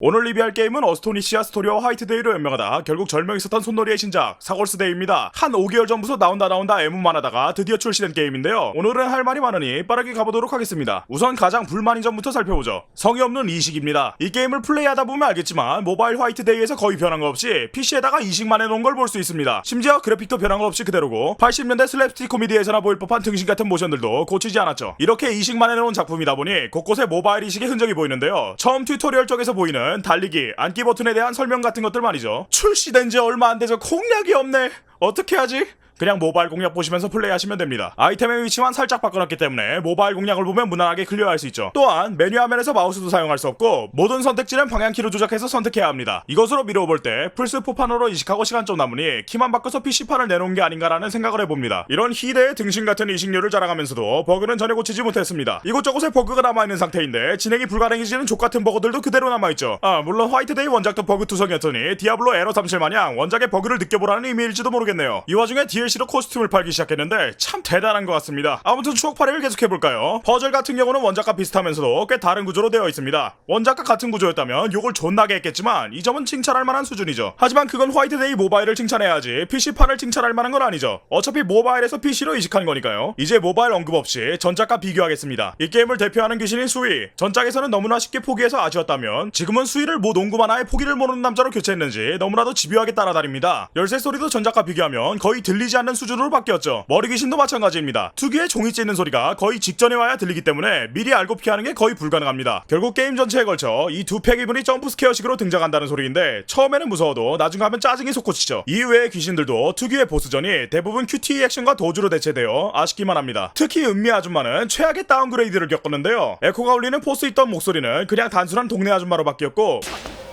오늘 리뷰할 게임은 어스토니시아 스토리와 화이트데이로 연명하다 결국 절명했었던 손놀이의 신작 사골스데이입니다. 한 5개월 전부터 나온다 나온다 애무만 하다가 드디어 출시된 게임인데요. 오늘은 할 말이 많으니 빠르게 가보도록 하겠습니다. 우선 가장 불만인 점부터 살펴보죠. 성의 없는 이식입니다. 이 게임을 플레이하다 보면 알겠지만 모바일 화이트데이에서 거의 변한 거 없이 PC에다가 이식만 해놓은 걸 볼 수 있습니다. 심지어 그래픽도 변한 거 없이 그대로고 80년대 슬랩스틱 코미디에서나 보일 법한 등신 같은 모션들도 고치지 않았죠. 이렇게 이식만 해놓은 작품이다 보니 곳곳에 모바일 이식의 흔적이 보이는데요. 처음 튜토리얼 쪽에서 보이는 달리기, 앉기 버튼에 대한 설명 같은 것들 말이죠. 출시된 지 얼마 안 돼서 공략이 없네. 어떻게 하지? 그냥 모바일 공략 보시면서 플레이하시면 됩니다. 아이템의 위치만 살짝 바꿔놨기 때문에 모바일 공략을 보면 무난하게 클리어할 수 있죠. 또한 메뉴 화면에서 마우스도 사용할 수 없고 모든 선택지는 방향키로 조작해서 선택해야 합니다. 이것으로 미루어 볼 때 플스4판으로 이식하고 시간 좀 남으니 키만 바꿔서 PC판을 내놓은 게 아닌가라는 생각을 해봅니다. 이런 희대의 등신 같은 이식률을 자랑하면서도 버그는 전혀 고치지 못했습니다. 이곳저곳에 버그가 남아있는 상태인데 진행이 불가능해지는 족같은 버그들도 그대로 남아있죠. 아 물론 화이트데이 원작도 버그 투성이었더니 디아블로 에러 37 마냥 원작의 버그를 느껴보라는 의미일지도 모르겠네요. 이 와중에 DLC 로 코스튬을 팔기 시작했는데 참 대단한 것 같습니다. 아무튼 추억팔이를 계속해볼까요? 퍼즐 같은 경우는 원작과 비슷하면서도 꽤 다른 구조로 되어 있습니다. 원작과 같은 구조였다면 욕을 존나게 했겠지만 이 점은 칭찬할 만한 수준이죠. 하지만 그건 화이트데이 모바일을 칭찬해야지 PC판을 칭찬할 만한 건 아니죠. 어차피 모바일에서 PC로 이식한 거니까요. 이제 모바일 언급 없이 전작과 비교하겠습니다. 이 게임을 대표하는 귀신인 수위. 전작에서는 너무나 쉽게 포기해서 아쉬웠다면 지금은 수위를 모 농구 만화의 포기를 모르는 남자로 교체했는지 너무나도 집요하게 따라다닙니다. 열쇠 소리도 전작과 비교하면 거의 들리지 않는 수준으로 바뀌었죠. 머리 귀신도 마찬가지입니다. 특유의 종이 찢는 소리가 거의 직전에 와야 들리기 때문에 미리 알고 피하는 게 거의 불가능합니다. 결국 게임 전체에 걸쳐 이 두 팩 이분이 점프 스퀘어식으로 등장한다는 소리인데 처음에는 무서워도 나중 가면 짜증이 솟구치죠. 이외의 귀신들도 특유의 보스전이 대부분 QTE 액션과 도주로 대체되어 아쉽기만 합니다. 특히 은미 아줌마는 최악의 다운그레이드를 겪었는데요. 에코가 울리는 포스 있던 목소리는 그냥 단순한 동네 아줌마로 바뀌었고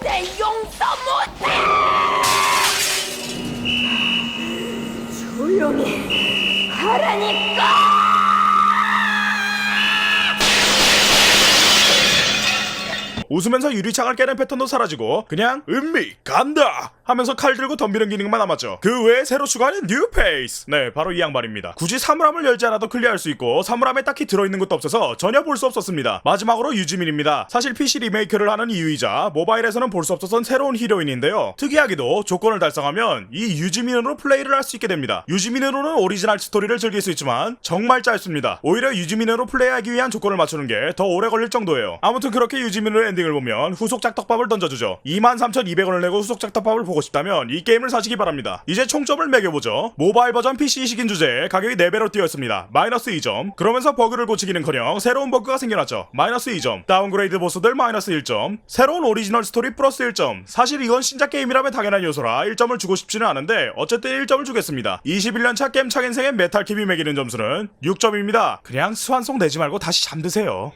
내 용서 못해! 조용히 하라니까! 웃으면서 유리창을 깨는 패턴도 사라지고 그냥 은미 간다 하면서 칼 들고 덤비는 기능만 남았죠. 그 외에 새로 추가하는 뉴 페이스. 네, 바로 이 양반입니다. 굳이 사물함을 열지 않아도 클리어할 수 있고 사물함에 딱히 들어있는 것도 없어서 전혀 볼 수 없었습니다. 마지막으로 유지민입니다. 사실 PC 리메이크를 하는 이유이자 모바일에서는 볼 수 없었던 새로운 히로인인데요. 특이하게도 조건을 달성하면 이 유지민으로 플레이를 할 수 있게 됩니다. 유지민으로는 오리지널 스토리를 즐길 수 있지만 정말 짧습니다. 오히려 유지민으로 플레이하기 위한 조건을 맞추는 게 더 오래 걸릴 정도예요. 아무튼 그렇게 유지민으로 엔딩을 보면 후속작 떡밥을 던져주죠. 23,200원을 내고 후속작 떡밥을 보고 싶다면 이 게임을 사시기 바랍니다. 이제 총점을 매겨보죠. 모바일 버전 PC식인 주제에 가격이 4배로 뛰었습니다. 마이너스 2점. 그러면서 버그를 고치기는커녕 새로운 버그가 생겨났죠. 마이너스 2점. 다운그레이드 보스들 마이너스 1점. 새로운 오리지널 스토리 플러스 1점. 사실 이건 신작 게임이라면 당연한 요소라 1점을 주고 싶지는 않은데 어쨌든 1점을 주겠습니다. 21년차 게임 착 인생의 메탈 킵이 매기는 점수는 6점입니다. 그냥 스완송 내지 말고 다시 잠드세요.